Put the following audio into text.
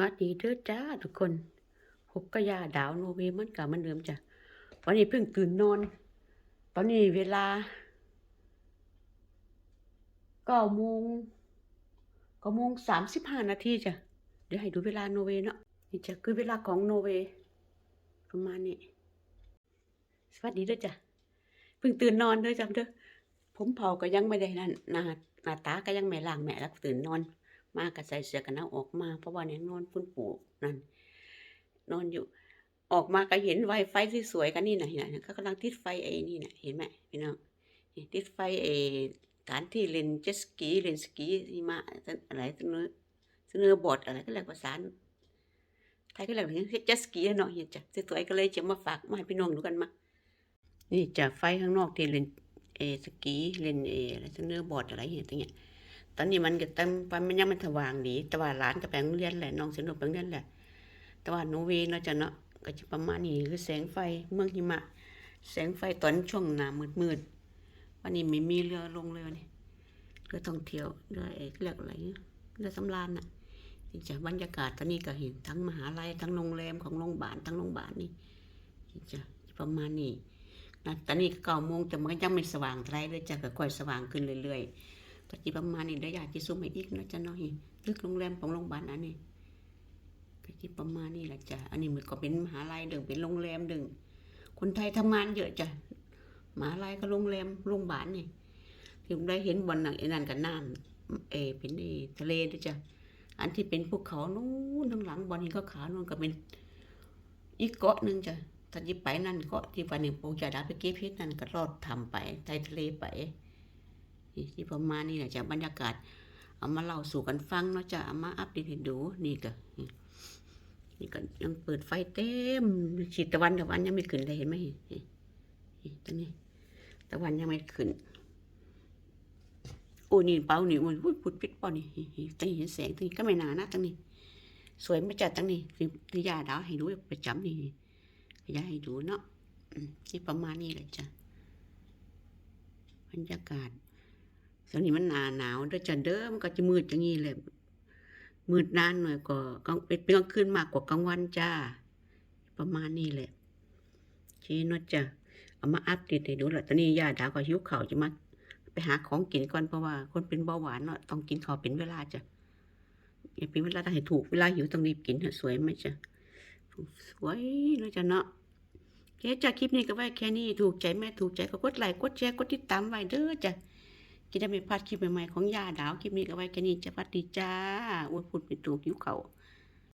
วัสดีเด้อจ้าทุกคนพบกับยาดาวโนเวมันกับมันเดิมจ้ะวันนี้เพิ่งตื่นนอน ตอนนี้เวลาเก้าโมงเก้าโมงสามสิบห้านาทีจ้ะเดี๋ยวให้ดูเวลาโนเวเนาะนี่จะคือเวลาของโนเวประมาณนี้สวัสดีเด้อจ้ะเพิ่งตื่นนอนเด้อจ้ะเด้อผมเผาก็ยังไม่ได้นั่นหน้าหน้าตาก็ยังไม่ล้างแม่แล้วตื่นนอน มาก็ใส่เสื้อกันหนาวออกมา เพราะว่าเนี่ยนอนฟุ้นปูนั่นนอนอยู่ ออกมาก็เห็นไวไฟสวยๆกันนี่นะเห็นไหมเขากำลังติดไฟไอ้นี่นะเห็นไหมพี่น้องติดไฟไอ้การที่เล่นเจ็ตสกีเล่นสกีหิมะอะไรเสนอเสนอบอร์ดอะไรก็เรียกภาษาไทยก็เรียกอย่างเจ็ตสกีเนาะเห็นจ้ะสวยๆก็เลยจะมาฝากมาให้พี่น้องดูกันมานี่จะไฟข้างนอกที่เล่นเอสกีเล่นเออะไรเสนอบอร์ดอะไรอย่างเงี้ย ตอนนี้มันก็ตั้งมันยังมันสว่างดีแต่ว่าหลานก็ไปโรงเรียนแหละน้องเสนุกไปโรงเรียนแหละ แต่ว่าโนเวเนาะจ้ะเนาะก็จะประมาณนี้คือแสงไฟเมืองหิมะ แสงไฟตอนช่วงหนามืดๆวันนี้ไม่มีเรือลงเลยวันนี้เรือท่องเที่ยวเรือเอกเรียกอะไรเรือสำราญน่ะนี่จ้ะบรรยากาศตอนนี้ก็เห็นทั้งมหาลัยทั้งโรงแรมของโรงพยาบาลทั้งโรงพยาบาลนี่นี่จ้ะประมาณนี้นะตอนนี้เก้าโมงแต่มันก็ยังไม่สว่างไรเลยจ้ะก็ค่อยสว่างขึ้นเรื่อยๆ ก็จีประมาณนี้ได้อยากจะซุ่มให้อีกนะจ๊ะเนาะตึกโรงแรมของโรงพยาบาลอันนี้ก็จีประมาณนี้แหละจ้ะอันนี้มันก็เป็นมหาลัยเดึงเป็นโรงแรมเดึงคนไทยทำงานเยอะจ้ะมหาลัยก็โรงแรมโรงพยาบาลนี่ที่ผมได้เห็นบนหนังไอ้นั่นกับน้ำเอเป็นไอ้ทะเลด้วยจ้ะอันที่เป็นภูเขานู้นทางหลังบอลนี่ก็ขาวนู่นก็เป็นอีกเกาะหนึ่งจ้ะถ้าจิไปนั่นเกาะที่วันหนึ่งปูจ่าดาไปเก็บเพชรนั่นก็รอดทำไปใต้ทะเลไป ที่ประมาณนี้แหละจากบรรยากาศ เอามาเล่าสู่กันฟังเนาะจะเอามาอัปเดตให้ดูนี่ก็นี่ก็ยังเปิดไฟเต็มฉีดตะวันตะวันยังไม่ขึ้นเลยเห็นไหมนี่นี่ตรงนี้ตะวันยังไม่ขึ้นโอ้นี่เป้านี่โอ้ยพูดพูดปิดป้านี่นี่นี่ตรงนี้เห็นแสงตรงนี้ก็ไม่นานนะตรงนี้ สวยมาจัดตรงนี้ที่ที่ยาดาวให้ดูประจำนี่ยาให้ดูเนาะอืมนี่ประมาณนี้แหละจ้ะบรรยากาศ ตอนนี้มันหนาหนาวเด้อจันเด้อมันก็จะมืดอย่างนี้เลยมืดนานหน่อยก็กลางเป็นกลางคืนมากกว่ากลางวันจ้า ประมาณนี้แหละชีนดจ้ะเอามาอัปเดตให้ดูแหละตอนนี้ย่าดาวก็หิวข้าจะมาไปหาของกินก่อนเพราะว่า คนเป็นเบาหวานเนาะต้องกินข้าวเป็นเวลาจ้ะอย่าเป็นเวลาต้องให้ถูกเวลาหิวต้องรีบกินเถอะสวยไหมจ้ะสวยเนาะจ้ะเนาะเคจ้ะคลิปนี้ก็ไว้แค่นี้ถูกใจแม่ถูกใจก็กดไลค์กดแชร์กดติดตามไว้เด้อจ้ะ จะได้ไม่พลาดคลิปใหม่ๆของยาดาวคลิปนี้ก็ไว้แค่นี้จะพัดดีจ้าอ้วนพูดเป็นตัวหิวเขา